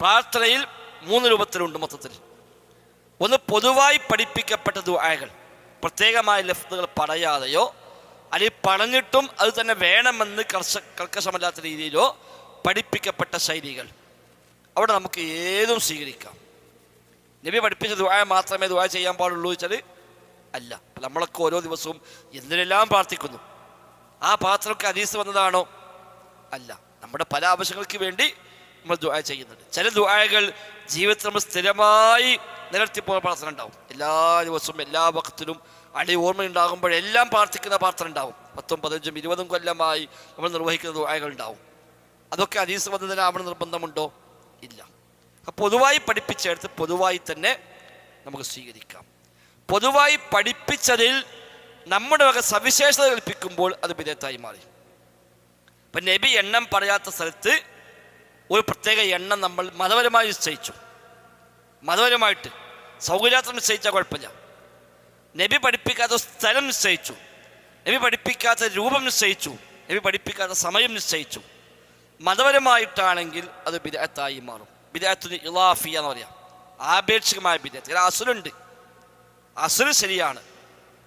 പ്രാർത്ഥനയിൽ മൂന്ന് രൂപത്തിലുണ്ട് മൊത്തത്തിൽ. ഒന്ന് പൊതുവായി പഠിപ്പിക്കപ്പെട്ട ദുആകൾ. പ്രത്യേകമായ ലഫ്തുകൾ പറയാതെയോ അല്ലെങ്കിൽ പറഞ്ഞിട്ടും അത് തന്നെ വേണമെന്ന് കർശ കർക്കശമല്ലാത്ത രീതിയിലോ പഠിപ്പിക്കപ്പെട്ട ശൈലികൾ. അവിടെ നമുക്ക് ഏതും സ്വീകരിക്കാം. നബി പഠിപ്പിച്ച ദുആ മാത്രമേ ദുആ ചെയ്യാൻ പാടുള്ളൂ വെച്ചാൽ അല്ല. നമ്മളൊക്കെ ഓരോ ദിവസവും എന്തിനെല്ലാം പ്രാർത്ഥിക്കുന്നു? ആ പാത്രമൊക്കെ അതീസ് വന്നതാണോ? അല്ല. നമ്മുടെ പല ആവശ്യങ്ങൾക്ക് വേണ്ടി നമ്മൾ ദുആ ചെയ്യുന്നുണ്ട്. ചില ദുആകൾ ജീവിതത്തിൽ നമ്മൾ സ്ഥിരമായി നിലനിർത്തിപ്പോകുന്ന പ്രാർത്ഥന ഉണ്ടാവും. എല്ലാ ദിവസവും എല്ലാ വക്തത്തിലും അടി ഓർമ്മയുണ്ടാകുമ്പോഴെല്ലാം പ്രാർത്ഥിക്കുന്ന പ്രാർത്ഥന ഉണ്ടാവും. പത്തും പതിനഞ്ചും ഇരുപതും കൊല്ലമായി നമ്മൾ നിർവഹിക്കുന്ന ദുആകൾ ഉണ്ടാവും. അതൊക്കെ അതീസ് വന്നതിനാവണം നിർബന്ധമുണ്ടോ? ഇല്ല. പൊതുവായി പഠിപ്പിച്ചെടുത്ത് പൊതുവായി തന്നെ നമുക്ക് സ്വീകരിക്കാം. പൊതുവായി പഠിപ്പിച്ചതിൽ നമ്മുടെ വക സവിശേഷത കൽപ്പിക്കുമ്പോൾ അത് വിധേയത്തായി മാറി. ഇപ്പം നബി എണ്ണം പറയാത്ത സ്ഥലത്ത് ഒരു പ്രത്യേക എണ്ണം നമ്മൾ മതപരമായി നിശ്ചയിച്ചു. മതപരമായിട്ട് സൗകര്യാർത്ഥം നിശ്ചയിച്ചാൽ കുഴപ്പമില്ല. നബി പഠിപ്പിക്കാത്ത സ്ഥലം നിശ്ചയിച്ചു. നബി പഠിപ്പിക്കാത്ത രൂപം നിശ്ചയിച്ചു. നബി പഠിപ്പിക്കാത്ത സമയം നിശ്ചയിച്ചു. മതപരമായിട്ടാണെങ്കിൽ അത് ബിദഅത്തായി മാറും. ബിദഅത്തിന് ഇലാഫിയ എന്ന് പറയാം. ആപേക്ഷികമായ ബിദഅത്ത്. ഇതിൽ അസുലുണ്ട്. അസുൽ ശരിയാണ്.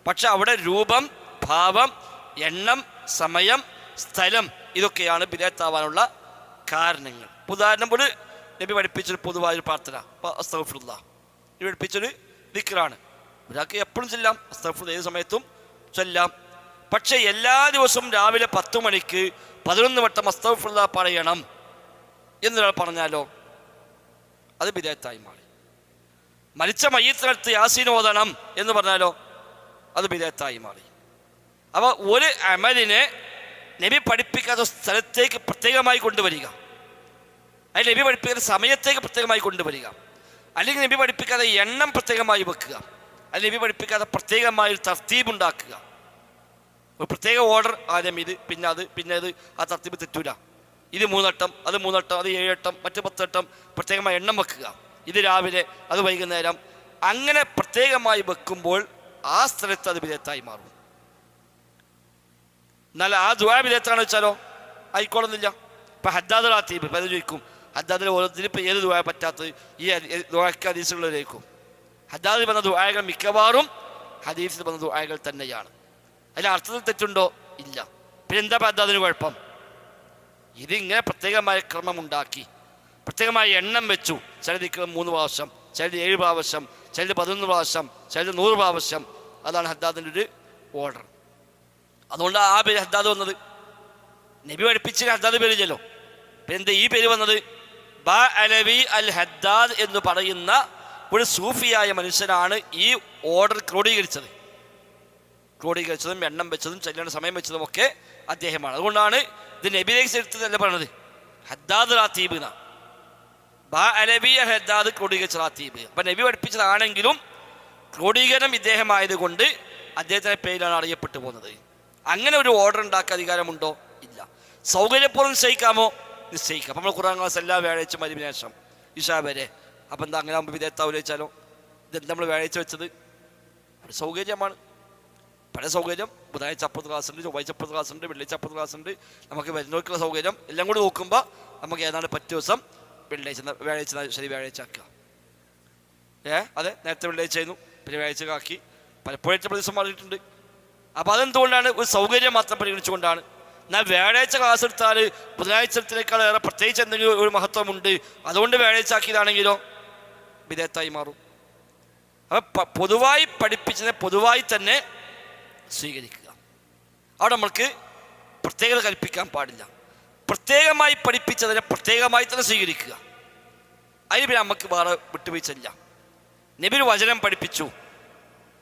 പക്ഷെ അവിടെ രൂപം ഭാവം എണ്ണം സമയം സ്ഥലം ഇതൊക്കെയാണ് ബിദഅത്താവാനുള്ള കാരണങ്ങൾ. ഉദാഹരണം പോലെ നബി പഠിപ്പിച്ചൊരു പൊതുവായൊരു പ്രാർത്ഥന. അസ്തഫുല്ല നബി പഠിപ്പിച്ചൊരു ദിക്റാണ്. ഒരാൾക്ക് എപ്പോഴും ചെല്ലാം അസ്തഫുൽ ഏത് സമയത്തും ചൊല്ലാം. പക്ഷേ എല്ലാ ദിവസവും രാവിലെ പത്ത് മണിക്ക് പതിനൊന്ന് വട്ടം അസ്തഫുല്ല പറയണം എന്നൊരാൾ പറഞ്ഞാലോ അത് വിദേഹത്തായി മാറി. മരിച്ച മയ്യത്തിനടുത്ത് യാസീൻ ഓതണം എന്ന് പറഞ്ഞാലോ അത് വിദേഹത്തായി മാറി. അപ്പോൾ ഒരു അമലിനെ നബി പഠിപ്പിക്കാത്ത സ്ഥലത്തേക്ക് പ്രത്യേകമായി കൊണ്ടുവരിക. അതിൽ നബി പഠിപ്പിക്കുന്ന സമയത്തേക്ക് പ്രത്യേകമായി കൊണ്ടുവരിക. അല്ലെങ്കിൽ നബി പഠിപ്പിക്കാതെ എണ്ണം പ്രത്യേകമായി വെക്കുക. അല്ലെങ്കിൽ നബി പഠിപ്പിക്കാതെ പ്രത്യേകമായി ഒരു തർത്തീബ് ഉണ്ടാക്കുക. ഒരു പ്രത്യേക ഓർഡർ ആദ്യം ഇത് പിന്നെ അത് പിന്നെ അത് ആ തർത്തീബ് തെറ്റൂല. ഇത് മൂന്നട്ടം അത് മൂന്നട്ടം അത് ഏഴട്ടം മറ്റ് പത്തട്ടം പ്രത്യേകമായി എണ്ണം വെക്കുക. ഇത് രാവിലെ അത് വൈകുന്നേരം. അങ്ങനെ പ്രത്യേകമായി വെക്കുമ്പോൾ ആ സ്ഥലത്ത് അത് വിധേയത്തായി മാറും. എന്നാൽ ആ ദുആ വിധേയത്താണെന്ന് വെച്ചാലോ? ആയിക്കോളുന്നില്ല. ഇപ്പം ഹദ്ദാദ് റാത്തീബ് പല ചോദിക്കും ഹദ്ദാദിൽ ഓരോരുത്തരും ഇപ്പൊ ഏത് ദുവായ പറ്റാത്തത്? ഈ ദുആക്ക് ഹദീസുകളിലേക്കും ഹദ്ദാദിൽ പറഞ്ഞ ദുആകൾ മിക്കവാറും ഹദീസിൽ വന്ന ദുആകൾ തന്നെയാണ്. അതിൽ അർത്ഥത്തിൽ തെറ്റുണ്ടോ? ഇല്ല. പിന്നെ എന്താ ഹദ്ദാദിന് കുഴപ്പം? ഇതിങ്ങനെ പ്രത്യേകമായ ക്രമം ഉണ്ടാക്കി. പ്രത്യേകമായ എണ്ണം വെച്ചു. ചിലതിക്ക് മൂന്ന് പ്രാവശ്യം ചിലത് ഏഴ് പ്രാവശ്യം ചിലത് പതിനൊന്ന് പ്രാവശ്യം ചിലത് നൂറ് പ്രാവശ്യം. അതാണ് ഹദ്ദാദിന്റെ ഒരു ഓർഡർ. അതുകൊണ്ട് ആ പേര് ഹദ്ദാദ് വന്നത്. നബി പഠിപ്പിച്ച് ഹദ്ദാദ് പേരില്ലല്ലോ. പിന്നെ എന്താ ഈ പേര് വന്നത്? ബ അലവി അൽ ഹദ്ദാദ് എന്ന് പറയുന്ന ഒരു സൂഫിയായ മനുഷ്യനാണ് ഈ ഓർഡർ ക്രോഡീകരിച്ചത്. ക്രോഡീകരിച്ചതും എണ്ണം വെച്ചതും ചെല്ലേണ്ട സമയം വെച്ചതും ഒക്കെ അദ്ദേഹമാണ്. അതുകൊണ്ടാണ് ഇത് നബിലേക്ക് ചരിത്രത്തിലല്ല പറയുന്നത് ഹദ്ദാദ് റാത്തീബ് എന്നാ ബാ അലബി അൽ ഹദ്ദാദ് ക്രോഡീകരിച്ച റാത്തീബ്. അപ്പം നബി പഠിപ്പിച്ചതാണെങ്കിലും ക്രോഡീകരണം ഇദ്ദേഹമായതുകൊണ്ട് അദ്ദേഹത്തിന്റെ പേരിലാണ് അറിയപ്പെട്ടു പോകുന്നത്. അങ്ങനെ ഒരു ഓർഡർ ഉണ്ടാക്കാൻ അധികാരമുണ്ടോ? ഇല്ല. സൗകര്യപൂർവം നിശ്ചയിക്കാമോ? നിശ്ചയിക്കാം. അപ്പം നമ്മൾ ഖുറാൻ ക്ലാസ് എല്ലാ വ്യാഴാഴ്ച മരുവിന് ശേഷം. ഇഷാ വരെ. അപ്പം എന്താ അങ്ങനെ ആകുമ്പോൾ വിദേഹത്താവില്ല വെച്ചാലോ ഇതെന്താ നമ്മൾ വ്യാഴാഴ്ച വെച്ചത് ഒരു സൗകര്യമാണ്. പല സൗകര്യം. ബുധനാഴ്ച അപ്പുറത്ത് ക്ലാസ് ഉണ്ട് ചൊവ്വാഴ്ച അപ്പുറത്ത് ക്ലാസ് ഉണ്ട് വെള്ളിയാഴ്ച അപ്പുറത്ത് ക്ലാസ് ഉണ്ട്. നമുക്ക് വരുന്നവർക്കുള്ള സൗകര്യം എല്ലാം കൂടി നോക്കുമ്പോൾ നമുക്ക് ഏതാണ്ട് പറ്റു ദിവസം വെള്ളിയാഴ്ച വ്യാഴാഴ്ച ശരി വ്യാഴാഴ്ച ആക്കുക. ഏ? അതെ നേരത്തെ വെള്ളിയാഴ്ച ആയിരുന്നു പിന്നെ വ്യാഴാഴ്ച ആക്കി. പലപ്പോഴും ദിവസം മാറിയിട്ടുണ്ട്. അപ്പോൾ അതെന്തുകൊണ്ടാണ്? ഒരു സൗകര്യം മാത്രം പരിഗണിച്ചുകൊണ്ടാണ് എന്നാൽ വ്യാഴാഴ്ച ക്ലാസ് എടുത്താൽ ബുധനാഴ്ചത്തിനേക്കാൾ ഏറെ പ്രത്യേകിച്ച് എന്തെങ്കിലും ഒരു മഹത്വമുണ്ട്. അതുകൊണ്ട് വ്യാഴാഴ്ച ആക്കിയതാണെങ്കിലോ വിധേയത്തായി മാറും. അപ്പം പൊതുവായി പഠിപ്പിച്ചതിനെ പൊതുവായി തന്നെ സ്വീകരിക്കുക. അവിടെ നമ്മൾക്ക് പ്രത്യേകത കൽപ്പിക്കാൻ പാടില്ല. പ്രത്യേകമായി പഠിപ്പിച്ചതിനെ പ്രത്യേകമായി തന്നെ സ്വീകരിക്കുക. അതിന് പിന്നെ നമുക്ക് വേറെ വിട്ടുവീഴ്ചയില്ല നബി ഒരു വചനം പഠിപ്പിച്ചു.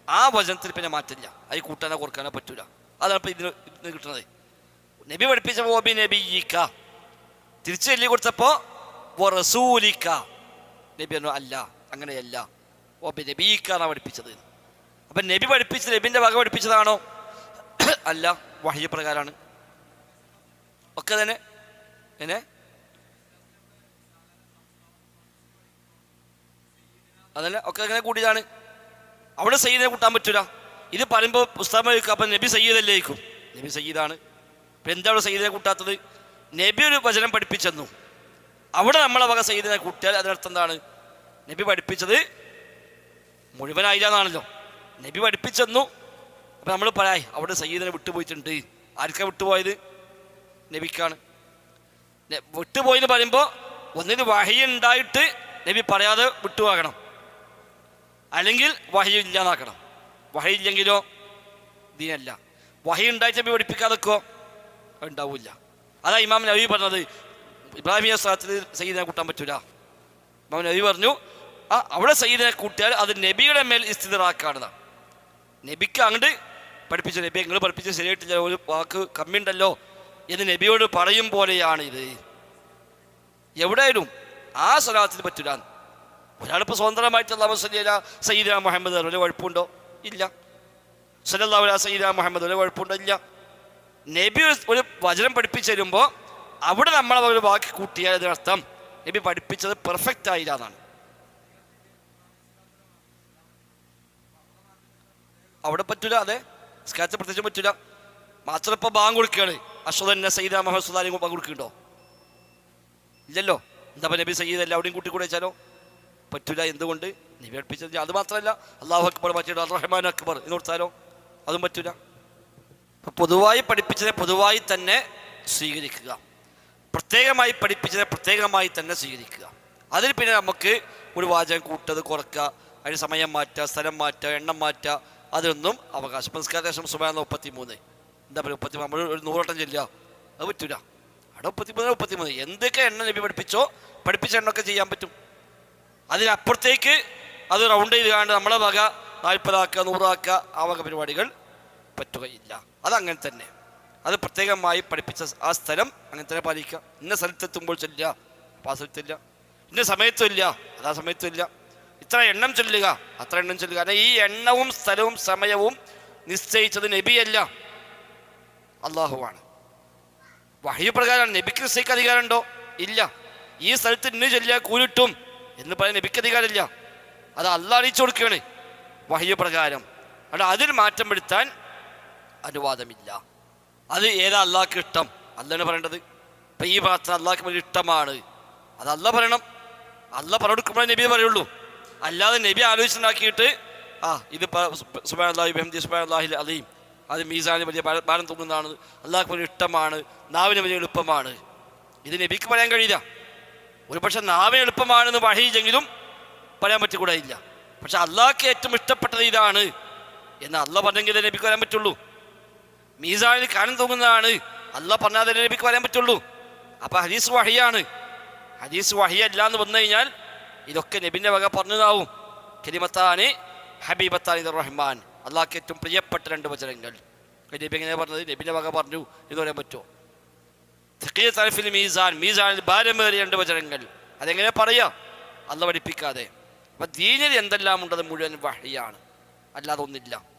ആ വചനത്തിൽ പിന്നെ മാറ്റില്ല അത് കൂട്ടാനോ കുറക്കാനോ പറ്റൂല. അതാണ് ഇപ്പം ഇതിന് ഇതിന് കിട്ടുന്നത്. നബി പഠിപ്പിച്ച ഓബി നബിയിക്ക തിരിച്ചു ചൊല്ലി കൊടുത്തപ്പോ റസൂലിക്ക. നബി പറഞ്ഞു അല്ല അങ്ങനെയല്ല. ഓബി നബീക്ക എന്നാണ് പഠിപ്പിച്ചത്. അപ്പം നബി പഠിപ്പിച്ചത് നബിന്റെ വക പഠിപ്പിച്ചതാണോ? അല്ല വഹ്യ പ്രകാരമാണ് ഒക്കെ തന്നെ? എന്നെ? അതല്ല ഒക്കെ അങ്ങനെ കൂടിയതാണ്? അവിടെ സയ്യിദിനെ കൂട്ടാൻ പറ്റൂല. ഇത് പറയുമ്പോൾ പുസ്തകം അപ്പൊ നബി സയ്യിദല്ലേ? നബി സയ്യിദാണ്. ഇപ്പം എന്താ അവിടെ സയ്യിദിനെ കൂട്ടാത്തത്? നബി ഒരു വചനം പഠിപ്പിച്ചെന്നു. അവിടെ നമ്മളെ വക സയ്യിദിനെ കൂട്ടിയാൽ അതിനർത്ഥം എന്താണ്? നബി പഠിപ്പിച്ചത് മുഴുവനായില്ല എന്നാണല്ലോ നബി പഠിപ്പിച്ചെന്നു. അപ്പം നമ്മൾ പറയായി അവിടെ സയ്യിദിനെ വിട്ടുപോയിട്ടുണ്ട്. ആർക്കാ വിട്ടുപോയത്? നബിക്കാണ്. വിട്ടുപോയി എന്ന് പറയുമ്പോൾ ഒന്നിന് വഹി ഉണ്ടായിട്ട് നബി പറയാതെ വിട്ടുപോകണം. അല്ലെങ്കിൽ വഹി ഇല്ലാതാക്കണം. വഹി ഇല്ലെങ്കിലോ ദീനല്ല. വഹി ഉണ്ടായിട്ട് നബി പഠിപ്പിക്കാതെക്കോ ഉണ്ടാവില്ല. അതാ ഇമാം നബി പറഞ്ഞത് ഇബ്രാഹിമിയ സ്ഥലത്തിൽ സയ്യിദിനെ കൂട്ടാൻ പറ്റൂല. ഇമാം നബി പറഞ്ഞു ആ അവിടെ സയ്യിദിനെ കൂട്ടിയാൽ അത് നബിയുടെ മേൽ ഇസ്തിറാക്കാണെന്നാണ് നബിക്ക് അങ്ങോട്ട് പഠിപ്പിച്ച നബി നിങ്ങൾ പഠിപ്പിച്ച ശരിയായിട്ടില്ല ഒരു വാക്ക് കമ്മിയുണ്ടല്ലോ എന്ന് നബിയോട് പറയും പോലെയാണ് ഇത് എവിടെയായാലും ആ സ്വലാത്തിന് പറ്റൂല. ഒരാളിപ്പോൾ സ്വതന്ത്രമായിട്ട് അള്ളാഹു സയ്യിദ മുഹമ്മദ് ഒരു കുഴപ്പമുണ്ടോ? ഇല്ല. അലൈഹി സയ്യിദ മുഹമ്മദ് ഒരു കുഴപ്പമുണ്ടോ? ഇല്ല. നബി ഒരു- വചനം പഠിപ്പിച്ചു തരുമ്പോൾ അവിടെ നമ്മൾ ഒരു വാക്ക് കൂട്ടിയാൽ അതിനർത്ഥം നബി പഠിപ്പിച്ചത് പെർഫെക്റ്റ് ആയില്ല എന്നാണ്. അവിടെ പറ്റൂല അതെ? സ്കാച്ച് പ്രത്യേകിച്ച് പറ്റൂല. മാത്രം ഇപ്പൊ ബാങ്ക് കൊടുക്കുകയാണ്. അശ്വത് തന്നെ സയ്യിദ സുല്ലാലും ബാങ്ക് കൊടുക്കുന്നുണ്ടോ? ഇല്ലല്ലോ. എന്താ നബി സയ്യിദ് എല്ലാവരുടെയും കൂട്ടി കൂടെ വെച്ചാലോ? പറ്റൂല എന്തുകൊണ്ട്? നബി പഠിപ്പിച്ചത് അത് മാത്രമല്ല. അള്ളാഹു അക്ബർ മറ്റേ റഹ്മാൻ അക്ബർ എന്ന് കൊടുത്താലോ? അതും പറ്റൂല. പൊതുവായി പഠിപ്പിച്ചതിനെ പൊതുവായി തന്നെ സ്വീകരിക്കുക. പ്രത്യേകമായി പഠിപ്പിച്ചതിനെ പ്രത്യേകമായി തന്നെ സ്വീകരിക്കുക. അതിൽ പിന്നെ നമുക്ക് ഒരു വാചകം കൂട്ടത് കുറക്കുക അതിന് സമയം മാറ്റുക സ്ഥലം മാറ്റുക എണ്ണം മാറ്റുക അതൊന്നും അവകാശം. സംസ്കാരം സുമാന മുപ്പത്തി മൂന്ന് എന്താ പറയുക മുപ്പത്തി നമ്മൾ ഒരു നൂറോട്ടം ചെല്ലുക. അത് പറ്റൂല. അവിടെ മുപ്പത്തി മൂന്ന് മുപ്പത്തി മൂന്ന് എന്തൊക്കെ എണ്ണ നബി പഠിപ്പിച്ചോ പഠിപ്പിച്ച എണ്ണൊക്കെ ചെയ്യാൻ പറ്റും. അതിനപ്പുറത്തേക്ക് അത് റൗണ്ട് ചെയ്ത് കാണുന്നത് നമ്മളെ വക നാൽപ്പതാക്കുക നൂറാക്കുക ആ വക പരിപാടികൾ പറ്റുകയില്ല. അതങ്ങനെ തന്നെ. അത് പ്രത്യേകമായി പഠിപ്പിച്ച ആ സ്ഥലം അങ്ങനെ തന്നെ പാലിക്കുക. ഇന്ന സ്ഥലത്തെത്തുമ്പോൾ ചൊല്ലുക. അപ്പോൾ ആ സ്ഥലത്തില്ല ഇന്ന സമയത്തുമില്ല അതാ സമയത്തും ഇല്ല. ഇത്ര എണ്ണം ചൊല്ലുക. അത്ര എണ്ണം ചൊല്ലുക. അല്ല ഈ എണ്ണവും സ്ഥലവും സമയവും നിശ്ചയിച്ചത് നബിയല്ല. അള്ളാഹുവാണ് വഹ്യ പ്രകാരം നബിക്ക് നിശ്ചയിക്ക് അധികാരമുണ്ടോ? ഇല്ല. ഈ സ്ഥലത്ത് ഇന്ന് ചൊല്ലിയ കൂലിട്ടും എന്ന് പറയാൻ നബിക്ക് അധികാരമില്ല. അത് അല്ല അറിയിച്ചു കൊടുക്കുകയാണ് വഹ്യ പ്രകാരം. അവിടെ അതിൽ മാറ്റം വരുത്താൻ അനുവാദമില്ല. അത് ഏതാ അള്ളാഹ്ക്ക് ഇഷ്ടം? അല്ലാണ് പറയേണ്ടത്. ഇപ്പം ഈ പ്രാർത്ഥന അള്ളാഹ്ക്ക് വലിയ ഇഷ്ടമാണ്. അത് അല്ല പറയണം. അല്ല പറഞ്ഞെടുക്കുമ്പോഴേ നബി പറയുള്ളൂ. അല്ലാതെ നബി ആലോചിച്ചുണ്ടാക്കിയിട്ട് ആ ഇത് സുബാൻ അള്ളാഹി ബഹംദി സുബാൻ അള്ളാഹി അലീം. അത് മീസാന് വലിയ ഭാരം തോന്നുന്നതാണ്. അള്ളാഹ്ക്ക് വലിയ ഇഷ്ടമാണ്. നാവിന് വലിയ എളുപ്പമാണ്. ഇത് നബിക്ക് പറയാൻ കഴിയില്ല. ഒരു പക്ഷെ നാവിന് എളുപ്പമാണെന്ന് വഴിയില്ലെങ്കിലും പറയാൻ പറ്റിക്കൂടായില്ല. പക്ഷെ അള്ളാഹ്ക്ക് ഏറ്റവും ഇഷ്ടപ്പെട്ടത് ഇതാണ്. എന്ന് അല്ല പറഞ്ഞെങ്കിലേ നബിക്ക് വരാൻ പറ്റുള്ളൂ. മീസാനിൽ കാനം തോന്നുന്നതാണ് അല്ല പറഞ്ഞാൽ നബിക്ക് പറയാൻ പറ്റുള്ളൂ. അപ്പൊ ഹദീസ് വഹിയാണ്. ഹദീസ് വഹിയല്ല എന്ന് വന്നു കഴിഞ്ഞാൽ ഇതൊക്കെ നബിന്റെ വക പറഞ്ഞതാവും. കരിമത്താന് ഹബീബത്താനി റഹ്മാൻ. അള്ളാഹ്ക്ക് ഏറ്റവും പ്രിയപ്പെട്ട രണ്ട് വചനങ്ങൾ. നബി എങ്ങനെ പറഞ്ഞത്? നബിന്റെ വക പറഞ്ഞു ഇത് പറയാൻ പറ്റുമോ? മീസാൻ. മീസാനിൽ ഭാരമേറിയ രണ്ട് വചനങ്ങൾ. അതെങ്ങനെ പറയാ? അല്ല പഠിപ്പിക്കാതെ. അപ്പൊ ദീനിൽ എന്തെല്ലാം ഉണ്ടത് മുഴുവൻ വഹിയാണ്. അല്ലാതെ ഒന്നില്ല.